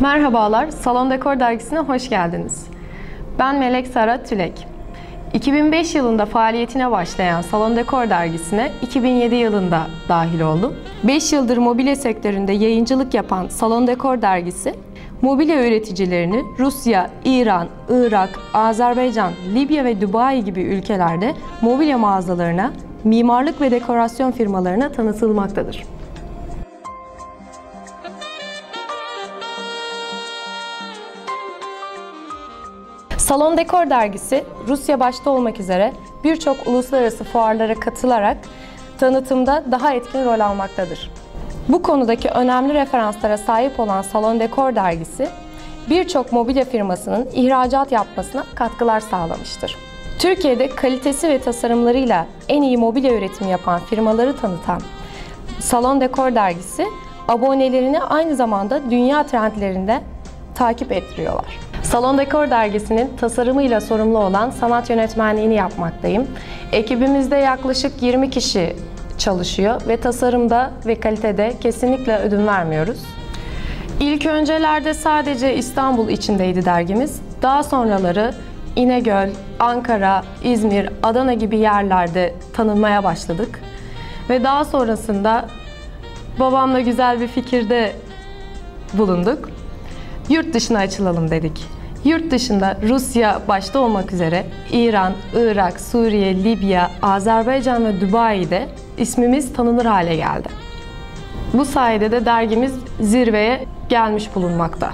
Merhabalar, Salon Dekor Dergisi'ne hoş geldiniz. Ben Melek Sara Tülek. 2005 yılında faaliyetine başlayan Salon Dekor Dergisi'ne 2007 yılında dahil oldum. 5 yıldır mobilya sektöründe yayıncılık yapan Salon Dekor Dergisi, mobilya üreticilerini Rusya, İran, Irak, Azerbaycan, Libya ve Dubai gibi ülkelerde mobilya mağazalarına, mimarlık ve dekorasyon firmalarına tanıtılmaktadır. Salon Dekor dergisi Rusya başta olmak üzere birçok uluslararası fuarlara katılarak tanıtımda daha etkin rol almaktadır. Bu konudaki önemli referanslara sahip olan Salon Dekor dergisi birçok mobilya firmasının ihracat yapmasına katkılar sağlamıştır. Türkiye'de kalitesi ve tasarımlarıyla en iyi mobilya üretimi yapan firmaları tanıtan Salon Dekor dergisi abonelerini aynı zamanda dünya trendlerinde takip ettiriyorlar. Salon Dekor dergisinin tasarımıyla sorumlu olan sanat yönetmenliğini yapmaktayım. Ekibimizde yaklaşık 20 kişi çalışıyor ve tasarımda ve kalitede kesinlikle ödün vermiyoruz. İlk öncelerde sadece İstanbul içindeydi dergimiz. Daha sonraları İnegöl, Ankara, İzmir, Adana gibi yerlerde tanınmaya başladık. Ve daha sonrasında babamla güzel bir fikirde bulunduk. Yurt dışına açılalım dedik. Yurt dışında Rusya başta olmak üzere İran, Irak, Suriye, Libya, Azerbaycan ve Dubai'de ismimiz tanınır hale geldi. Bu sayede de dergimiz zirveye gelmiş bulunmakta.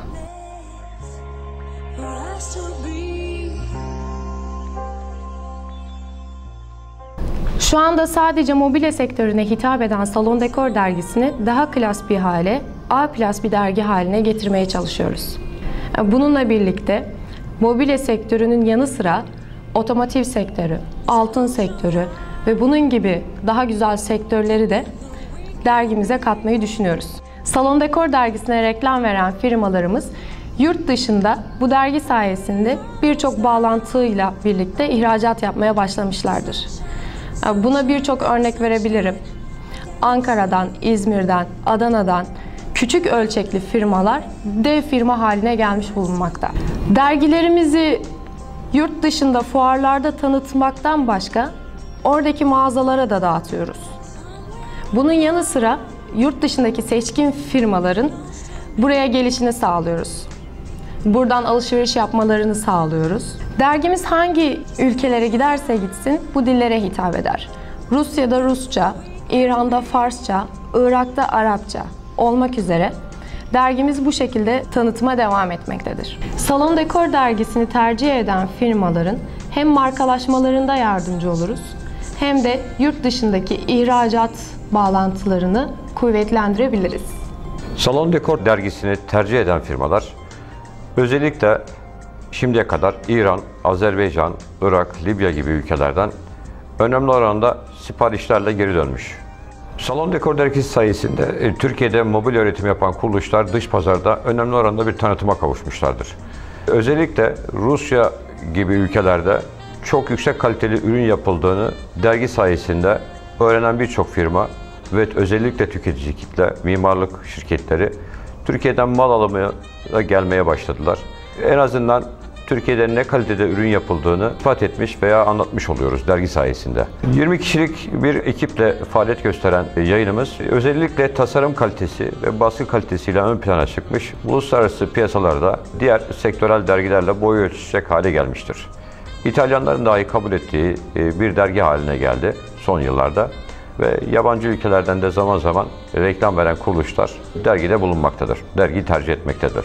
Şu anda sadece mobilya sektörüne hitap eden Salon Dekor dergisini daha klas bir hale, A plus bir dergi haline getirmeye çalışıyoruz. Bununla birlikte mobilya sektörünün yanı sıra otomotiv sektörü, altın sektörü ve bunun gibi daha güzel sektörleri de dergimize katmayı düşünüyoruz. Salon Dekor dergisine reklam veren firmalarımız yurt dışında bu dergi sayesinde birçok bağlantıyla birlikte ihracat yapmaya başlamışlardır. Buna birçok örnek verebilirim. Ankara'dan, İzmir'den, Adana'dan küçük ölçekli firmalar dev firma haline gelmiş bulunmakta. Dergilerimizi yurt dışında fuarlarda tanıtmaktan başka oradaki mağazalara da dağıtıyoruz. Bunun yanı sıra yurt dışındaki seçkin firmaların buraya gelişini sağlıyoruz. Buradan alışveriş yapmalarını sağlıyoruz. Dergimiz hangi ülkelere giderse gitsin bu dillere hitap eder. Rusya'da Rusça, İran'da Farsça, Irak'ta Arapça olmak üzere dergimiz bu şekilde tanıtıma devam etmektedir. Salon Dekor dergisini tercih eden firmaların hem markalaşmalarında yardımcı oluruz hem de yurt dışındaki ihracat bağlantılarını kuvvetlendirebiliriz. Salon Dekor dergisini tercih eden firmalar özellikle şimdiye kadar İran, Azerbaycan, Irak, Libya gibi ülkelerden önemli oranda siparişlerle geri dönmüş. Salon Dekor dergisi sayesinde e, Türkiye'de mobil üretim yapan kuruluşlar dış pazarda önemli oranda bir tanıtıma kavuşmuşlardır. Özellikle Rusya gibi ülkelerde çok yüksek kaliteli ürün yapıldığını dergi sayesinde öğrenen birçok firma ve özellikle tüketici kitle, mimarlık şirketleri Türkiye'den mal alımına gelmeye başladılar. En azından Türkiye'de ne kalitede ürün yapıldığını ispat etmiş veya anlatmış oluyoruz dergi sayesinde. 20 kişilik bir ekiple faaliyet gösteren yayınımız özellikle tasarım kalitesi ve baskı kalitesiyle ön plana çıkmış. Uluslararası piyasalarda diğer sektörel dergilerle boy ölçüşecek hale gelmiştir. İtalyanların dahi kabul ettiği e, bir dergi haline geldi son yıllarda ve yabancı ülkelerden de zaman zaman reklam veren kuruluşlar dergide bulunmaktadır. Dergiyi tercih etmektedir.